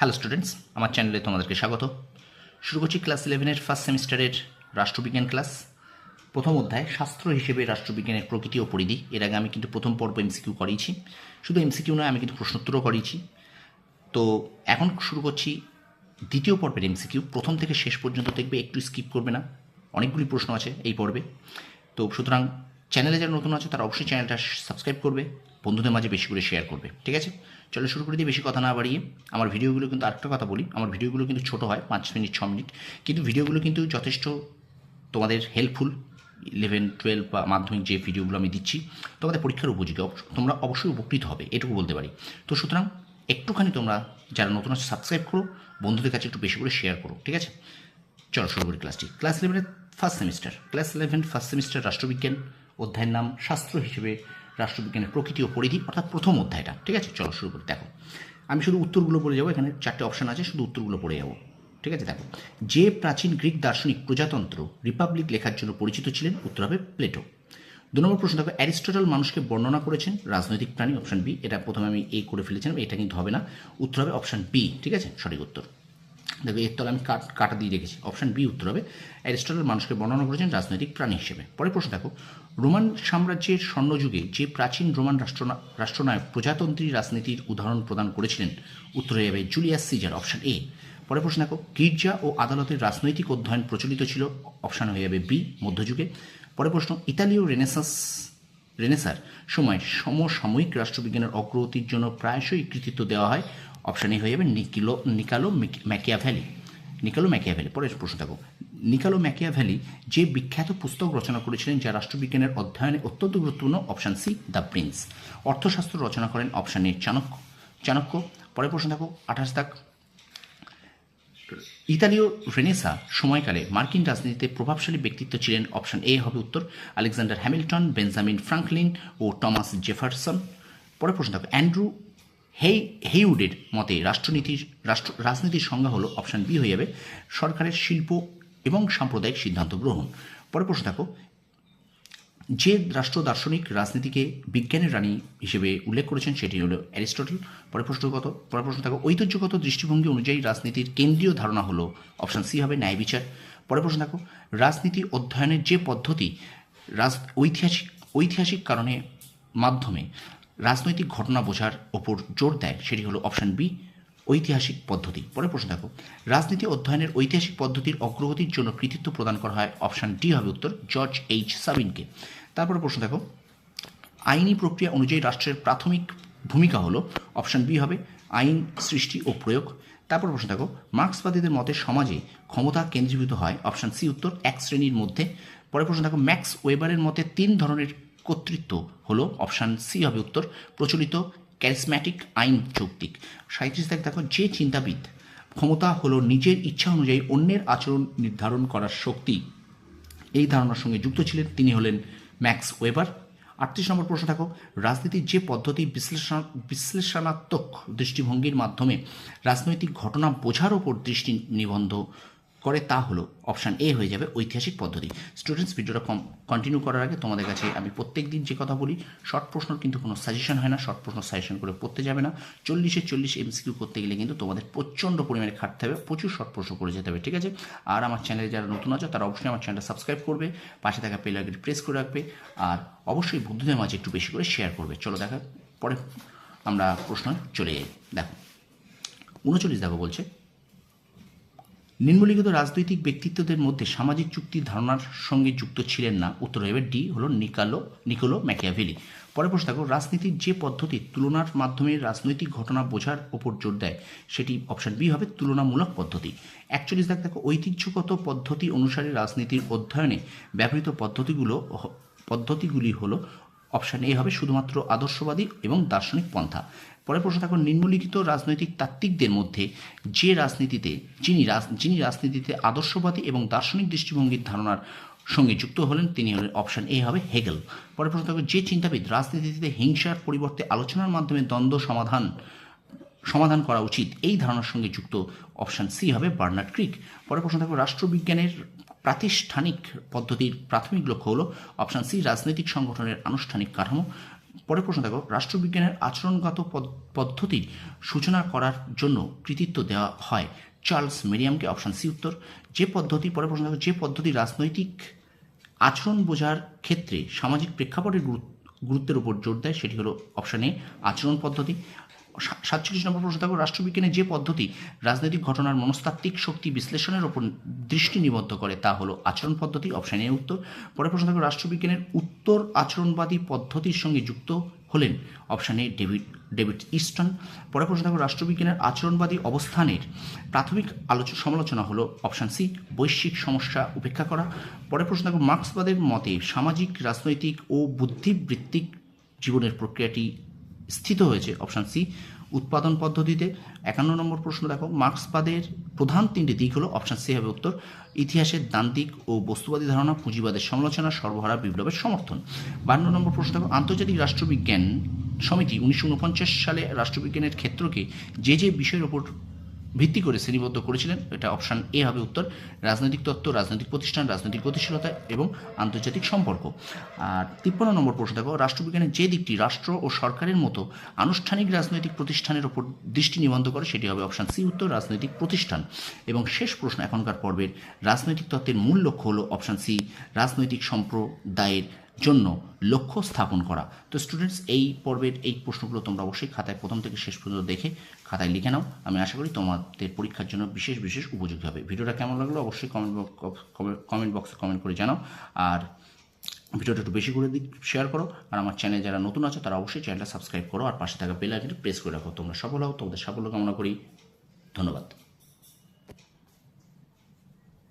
Hello students আমার চ্যানেলে তোমাদেরকে স্বাগত। শুরু করছি ক্লাস ইলেভেনের ফার্স্ট সেমিস্টারের রাষ্ট্রবিজ্ঞান ক্লাস প্রথম অধ্যায়, শাস্ত্র হিসেবে রাষ্ট্রবিজ্ঞানের প্রকৃতি ও পরিধি। এর আগে আমি কিন্তু প্রথম পর্ব এমসিকিউ করিয়েছি। শুধু এমসিকিউ নয়, আমি কিন্তু প্রশ্নোত্তরও করিয়েছি। তো এখন শুরু করছি দ্বিতীয় পর্বের এমসিকিউ প্রথম থেকে শেষ পর্যন্ত দেখবে, একটু স্কিপ করবে না। অনেকগুলি প্রশ্ন আছে এই পর্বে। তো সুতরাং চ্যানেলে যারা নতুন আছে, তারা অবশ্যই চ্যানেলটা সাবস্ক্রাইব করবে, বন্ধুদের মাঝে বেশি করে শেয়ার করবে, ঠিক আছে? চলো শুরু করে দিয়ে বেশি কথা না বাড়িয়ে। আমার ভিডিওগুলো কিন্তু আরেকটা কথা বলি, আমার ভিডিওগুলো কিন্তু ছোটো হয়, পাঁচ মিনিট, ছ মিনিট। কিন্তু ভিডিওগুলো কিন্তু যথেষ্ট তোমাদের হেল্পফুল ইলেভেন টুয়েলভ বা মাধ্যমিক যে ভিডিওগুলো আমি দিচ্ছি, তোমাদের পরীক্ষার উপযোগী। তোমরা অবশ্যই উপকৃত হবে, এটুকু বলতে পারি। তো সুতরাং একটুখানি তোমরা যারা নতুন আছে সাবস্ক্রাইব করো, বন্ধুদের কাছে একটু বেশি করে শেয়ার করো, ঠিক আছে? চলো শুরু করি ক্লাসটি ক্লাস ইলেভেনের first semester class eleven first semester রাষ্ট্রবিজ্ঞান। অধ্যায়ের নাম শাস্ত্র হিসেবে রাষ্ট্রবিজ্ঞানের প্রকৃতি ও পরিধি, অর্থাৎ প্রথম অধ্যায়টা। ঠিক আছে? চলো শুরু করি। দেখো, আমি শুধু উত্তরগুলো পড়ে যাব, এখানে চারটে অপশন আছে, শুধু উত্তরগুলো পড়ে যাব। ঠিক আছে? দেখো, যে প্রাচীন গ্রিক দার্শনিক প্রজাতন্ত্র রিপাবলিক লেখার জন্য পরিচিত ছিলেন, উত্তর হবে প্লেটো। দু নম্বর প্রশ্ন, দেখো, অ্যারিস্টটল মানুষকে বর্ণনা করেছেন রাজনৈতিক প্রাণী অপশান বি এটা প্রথমে আমি এ করে ফেলেছিলাম, এটা কিন্তু হবে না। উত্তর হবে অপশন বি ঠিক আছে? সঠিক উত্তর। দেখো, এর তলে আমি কাট, কাটা দিয়ে রেখেছি। অপশন বি উত্তর হবে। অ্যারিস্টটল মানুষকে বর্ণনা করেছেন রাজনৈতিক প্রাণী হিসেবে। পরের প্রশ্ন দেখো, রোমান সাম্রাজ্যের স্বর্ণযুগে যে প্রাচীন রোমান রাষ্ট্রনা, রাষ্ট্রনায়ক প্রজাতন্ত্রী রাজনীতির উদাহরণ প্রদান করেছিলেন, উত্তর হয়ে যাবে জুলিয়াস সিজার অপশন এ পরের প্রশ্ন দেখো, গির্জা ও আদালতের রাজনৈতিক অধ্যয়ন প্রচলিত ছিল অপশান হয়ে যাবে বি মধ্যযুগে। পরের প্রশ্ন, ইতালীয় রেনেসাস, রেনেসার সময় সমসাময়িক রাষ্ট্রবিজ্ঞানের অগ্রগতির জন্য প্রায়শই কৃতিত্ব দেওয়া হয় অপশান এ হয়ে যাবে নিকিলো, নিকালো ম্যাকিয়া ভ্যালি নিকালো ম্যাকিয়া ভ্যালি পরের প্রশ্ন থাকো নিকালো ম্যাকিয়া ভ্যালি যে বিখ্যাত পুস্তক রচনা করেছিলেন, যা রাষ্ট্রবিজ্ঞানের অধ্যয়নে অত্যন্ত গুরুত্বপূর্ণ, অপশান সি, দ্য প্রিন্স। অর্থশাস্ত্র রচনা করেন অপশান এ চাণক্য। চাণক্য, পরের প্রশ্ন থাকো আঠাশ দাগ। ইতালীয় রেনেসা সময়কালে মার্কিন রাজনীতিতে প্রভাবশালী ব্যক্তিত্ব ছিলেন, অপশন এ হবে উত্তর, আলেকজান্ডার হ্যামিল্টন, বেঞ্জামিন ফ্রাঙ্কলিন ও টমাস জেফারসন। পরে প্রশ্ন থাকবে অ্যান্ড্রু হেই, হেইউডের মতে রাষ্ট্রনীতির, রাষ্ট্র, রাজনীতির সংজ্ঞা হলো অপশান বি হয়ে যাবে সরকারের শিল্প এবং সাম্প্রদায়িক সিদ্ধান্ত গ্রহণ। পরের প্রশ্ন থাকো যে রাষ্ট্র দার্শনিক রাজনীতিকে বিজ্ঞানের রানী হিসেবে উল্লেখ করেছেন সেটি হলো অ্যারিস্টটল। পরে প্রশ্নগত পরে প্রশ্ন থাকো ঐতিহ্যগত দৃষ্টিভঙ্গি অনুযায়ী রাজনীতির কেন্দ্রীয় ধারণা হলো অপশান সি হবে ন্যায় বিচার। পরে প্রশ্ন থাকো রাজনীতি অধ্যয়নের যে পদ্ধতি রাজ, ঐতিহাসিক ঐতিহাসিক কারণে মাধ্যমে রাজনৈতিক ঘটনা বোঝার ওপর জোর দেয়, সেটি হলো অপশান বি ঐতিহাসিক পদ্ধতি। পরের প্রশ্ন দেখো, রাজনীতি অধ্যয়নের ঐতিহাসিক পদ্ধতির অগ্রগতির জন্য কৃতিত্ব প্রদান করা হয় অপশান ডি হবে উত্তর জর্জ এইচ সাবিনকে তারপরে প্রশ্ন দেখো, আইনি প্রক্রিয়া অনুযায়ী রাষ্ট্রের প্রাথমিক ভূমিকা হলো অপশান বি হবে আইন, সৃষ্টি ও প্রয়োগ। তারপর প্রশ্ন দেখো, মার্ক্সবাদীদের মতে সমাজে ক্ষমতা কেন্দ্রীভূত হয় অপশন সি উত্তর, এক শ্রেণির মধ্যে। পরে প্রশ্ন দেখো, ম্যাক্স ওয়েবারের মতে তিন ধরনের কর্তৃত্ব হলো অপশান সি হবে উত্তর, প্রচলিত ক্যারিসম্যাটিক আইন যৌক্তিক সাঁত্রিশ দেখ, যে চিন্তাবিদ ক্ষমতা হলো নিজের ইচ্ছা অনুযায়ী অন্যের আচরণ নির্ধারণ করার শক্তি। এই ধারণার সঙ্গে যুক্ত ছিলেন, তিনি হলেন ম্যাক্স ওয়েবার। আটত্রিশ নম্বর প্রশ্ন থাকো রাজনীতির যে পদ্ধতি বিশ্লেষণ বিশ্লেষণাত্মক দৃষ্টিভঙ্গির মাধ্যমে রাজনৈতিক ঘটনা বোঝার ওপর দৃষ্টি নিবন্ধ করে, তা হলো অপশান এ হয়ে যাবে ঐতিহাসিক পদ্ধতি। স্টুডেন্টস ভিডিওটা কম কন্টিনিউ করার আগে তোমাদের কাছে আমি প্রত্যেক দিন যে কথা বলি শর্ট প্রশ্ন কিন্তু কোনো সাজেশন হয় না শর্ট প্রশ্ন সাজেশন করে পড়তে যাবে না। চল্লিশে চল্লিশ এমসিকিউ করতে গেলে কিন্তু তোমাদের প্রচণ্ড পরিমাণে খাটতে হবে, প্রচুর শর্ট প্রশ্ন করে যেতে হবে, ঠিক আছে? আর আমার চ্যানেলে যারা নতুন আছে, তারা অবশ্যই আমার চ্যানেলটা সাবস্ক্রাইব করবে, পাশে থাকা আইকনটি প্রেস করে রাখবে, আর অবশ্যই বন্ধুদের মাঝে একটু বেশি করে শেয়ার করবে। চলো দেখা, পরে আমরা প্রশ্ন চলে যাই। দেখো, উনচল্লিশ দেখো বলছে নিম্নলিখিত রাজনৈতিক ব্যক্তিত্বদের মধ্যে সামাজিক চুক্তির ধারণার সঙ্গে যুক্ত ছিলেন না। উত্তর হবে ডি হল নিকালো, নিকোলো ম্যাকিয়াভেলি। পরে প্রশ্ন দেখো রাজনীতির যে পদ্ধতি তুলনার মাধ্যমে রাজনৈতিক ঘটনা বোঝার ওপর জোর দেয়, সেটি অপশন বি হবে তুলনামূলক পদ্ধতি। একচল্লিশ দেখ দেখো ঐতিহ্যগত পদ্ধতি অনুসারে রাজনীতির অধ্যয়নে ব্যবহৃত পদ্ধতিগুলো পদ্ধতিগুলি হলো অপশান এ হবে শুধুমাত্র আদর্শবাদী এবং দার্শনিক পন্থা। পরের প্রশ্ন থাকুন নিম্নলিখিত রাজনৈতিক তাত্ত্বিকদের মধ্যে যে রাজনীতিতে, যিনি যিনি রাজনীতিতে আদর্শবাদী এবং দার্শনিক দৃষ্টিভঙ্গির ধারণার সঙ্গে যুক্ত হলেন, তিনি হলেন অপশান এ হবে হেগেল। পরের প্রশ্ন থাকবে যে চিন্তাবিদ রাজনীতিতে হিংসার পরিবর্তে আলোচনার মাধ্যমে দ্বন্দ্ব সমাধান সমাধান করা উচিত, এই ধারণার সঙ্গে যুক্ত অপশান সি হবে বার্নার্ড ক্রিক। পরের প্রশ্ন থাকবে রাষ্ট্রবিজ্ঞানের প্রাতিষ্ঠানিক পদ্ধতির প্রাথমিক লক্ষ্য হলো অপশান সি, রাজনৈতিক সংগঠনের আনুষ্ঠানিক কাঠামো। পরের প্রশ্ন দেখো, রাষ্ট্রবিজ্ঞানের আচরণগত পদ- পদ্ধতির সূচনা করার জন্য কৃতিত্ব দেওয়া হয়। চার্লস মেরিয়ামকে অপশান সি উত্তর। যে পদ্ধতি, পরের প্রশ্ন দেখো, যে পদ্ধতি রাজনৈতিক আচরণ বোঝার ক্ষেত্রে সামাজিক প্রেক্ষাপটের গুরুত্বের উপর জোর দেয়, সেটি হলো অপশানে এ, আচরণ পদ্ধতি। সাতচল্লিশ নম্বর প্রশ্ন থাকবে রাষ্ট্রবিজ্ঞানের যে পদ্ধতি রাজনৈতিক ঘটনার মনস্তাত্ত্বিক শক্তি বিশ্লেষণের ওপর দৃষ্টি নিবদ্ধ করে, তা হলো আচরণ পদ্ধতি অপশন এ উত্তর। পরের প্রশ্ন থাকবে রাষ্ট্রবিজ্ঞানের উত্তর আচরণবাদী পদ্ধতির সঙ্গে যুক্ত হলেন option A David David Easton. পরের প্রশ্ন থাকবে রাষ্ট্রবিজ্ঞানের আচরণবাদী অবস্থানের প্রাথমিক আলোচনা সমালোচনা হলো অপশান সি বৈশ্বিক সমস্যা উপেক্ষা করা। পরের প্রশ্ন থাকবে মার্ক্সবাদের মতে সামাজিক, রাজনৈতিক ও বুদ্ধিবৃত্তিক জীবনের প্রক্রিয়াটি স্থিত হয়েছে। অপশান সি উৎপাদন পদ্ধতিতে। একান্ন নম্বর প্রশ্ন দেখো, মার্ক্সবাদের প্রধান তিনটি দিক হলো অপশান সি হবে উত্তর, ইতিহাসের দান্তিক ও বস্তুবাদী ধারণা, পুঁজিবাদের সমালোচনা সর্বহারা বিপ্লবের সমর্থন। বান্ন নম্বর প্রশ্ন দেখো, আন্তর্জাতিক রাষ্ট্রবিজ্ঞান সমিতি উনিশশো উনপঞ্চাশ সালে রাষ্ট্রবিজ্ঞানের ক্ষেত্রকে যে যে বিষয়ের ওপর ভিত্তি করে শ্রেণীবদ্ধ করেছিলেন। এটা অপশান এ হবে উত্তর। রাজনৈতিক তত্ত্ব, রাজনৈতিক প্রতিষ্ঠান, রাজনৈতিক গতিশীলতা এবং আন্তর্জাতিক সম্পর্ক। আর তিপ্পান্ন নম্বর প্রশ্ন দেখো রাষ্ট্রবিজ্ঞানের যে দিকটি রাষ্ট্র ও সরকারের মতো আনুষ্ঠানিক রাজনৈতিক প্রতিষ্ঠানের ওপর দৃষ্টি নিবন্ধ করে, সেটি হবে অপশন সি উত্তর, রাজনৈতিক প্রতিষ্ঠান। এবং শেষ প্রশ্ন এখনকার পর্বের রাজনৈতিক তত্ত্বের মূল লক্ষ্য হলো অপশন সি, রাজনৈতিক সম্প্রদায়ের জন্য লক্ষ্য স্থাপন করা। তো স্টুডেন্টস এই পর্বের এই প্রশ্নগুলো তোমরা অবশ্যই খাতায় প্রথম থেকে শেষ পর্যন্ত দেখে খাতায় লিখে নাও। আমি আশা করি তোমাদের পরীক্ষার জন্য বিশেষ বিশেষ উপযোগী হবে। ভিডিওটা কেমন লাগল অবশ্যই কমেন্ট কমেন্ট বক্সে কমেন্ট করে জানাও। আর ভিডিওটা একটু বেশি করে শেয়ার করো। আর আমার চ্যানেল যারা নতুন আছে, তারা অবশ্যই চ্যানেলটা সাবস্ক্রাইব করো। আর পাশে থাকা বেল আইকনটি প্রেস করে রাখো। তোমরা সফল হও, তোমাদের সাফল্য কামনা করি। ধন্যবাদ।